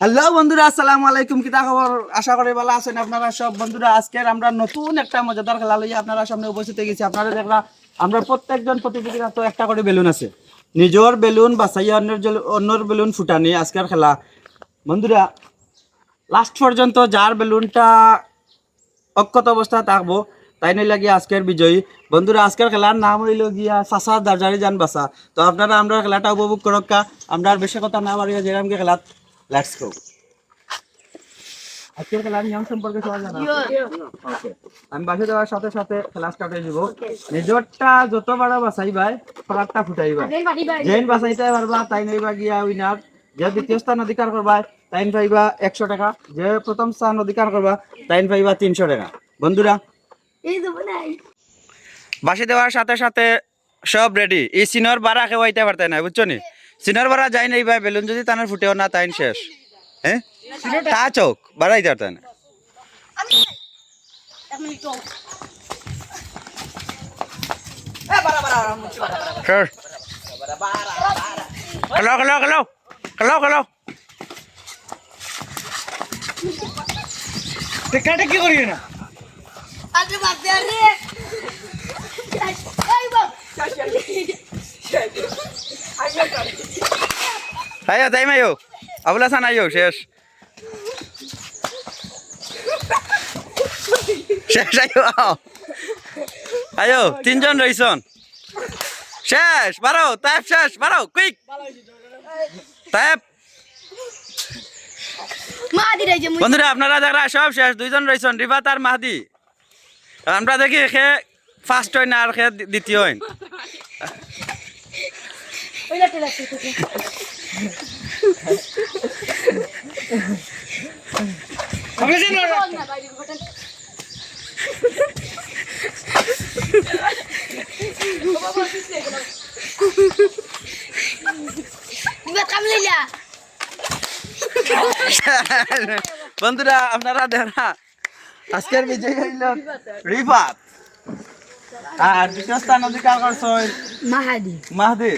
Hello বন্ধুরা, আসসালামু আলাইকুম। কিতা খবর? আশা করি ভালো আছেন আপনারা সব। বন্ধুরা, আজকের আমরা নতুন একটা মজাদার খেলা লইয়া আপনারা সামনে উপস্থিত গেছি। আপনারা দেখলা, আমরা প্রত্যেকজন প্রতিযোগীর হাতে একটা করে বেলুন আছে। নিজের বেলুন বাছাইয়া অন্যের অন্যর বেলুন ফুটানি আজকের খেলা। বন্ধুরা লাস্ট পর্যন্ত যার বেলুনটা অক্ষত অবস্থা থাকব, তাই নই লাগিয়ে আজকের বিজয়ী। বন্ধুরা, আজকের খেলার নাম হইল গিয়া সাসা দার্জারি যান বাসা তো আপনারা আমরা খেলাটা উপভোগ করক্কা। আমরা বেশি কথা না বাড়িয়া যেরামকে খেলাত। লেটস গো আজকের নিয়ম সম্পর্কে সবাই জানা Okay. আমি বাসে দেওয়ার সাথে সাথে খেলা স্টার্ট হয়ে যাব। নিজরটা যত বড় বাসাই ভাই ফুটাইবা যেন বাসাইতে পারবা তাই নইবা গিয়া উইনার যে দ্বিতীয় স্থান অধিকার করবা তাইন পাইবা একশো টাকা। যে প্রথম স্থান অধিকার করবা তাইন পাইবা তিনশো টাকা। বন্ধুরা বাসি দেওয়ার সাথে সাথে সব রেডি এই সিনর বাড়া খেওয়াইতে পারতে না বুঝছ নি? সিনর বাড়া যাই নাই ভাই বেলুন যদি তানের ফুটেও না তাইন শেষ। হ্যাঁ? তা চোখ না. Hello, hello. টেকাটা কি করি না? আয়ো তাই মাইও আবুলা সান আইও শেষ। শেষ আও। আয়ো তিনজন রইছন। শেষ বারো তাইপ শেষ বারো কুইক। তাইপ বন্ধুরা আপনারা যারা সব শেষ দুইজন রয়েছেন রিফাত আর মাহাদি। আমরা দেখি সে ফার্স্ট হয় না আর সে দ্বিতীয় হয় বন্ধুরা আপনারা দেখা আজকের বিজয় হইল রিফাত আর দ্বিতীয় স্থান অধিকার করছেন মাহাদি।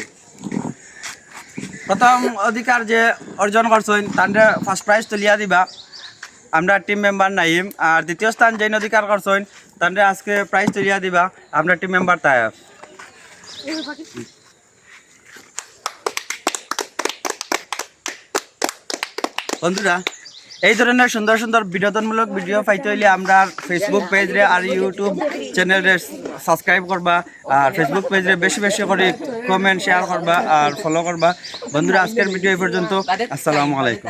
প্রথম অধিকার যে অর্জন করছেন তান্ডে ফার্স্ট প্রাইজ তুলিয়া দিবা। আমরা টিম মেম্বার নাইম। আর দ্বিতীয় স্থান যেন অধিকার করছেন তান্ডে আজকে প্রাইজ তুলিয়া দিবা, আমরা টিম মেম্বার তাইফ বন্ধুরা, এই ধরনের সুন্দর সুন্দর বিনোদনমূলক ভিডিও পাইতে হইলে আমরা ফেসবুক পেজরে আর ইউটিউব চ্যানেলে সাবস্ক্রাইব করবা, আর ফেসবুক পেজরে বেশি বেশি করে কমেন্ট শেয়ার করবা আর ফলো করবা। বন্ধুরা আজকের ভিডিও এই পর্যন্ত। আসসালামু আলাইকুম।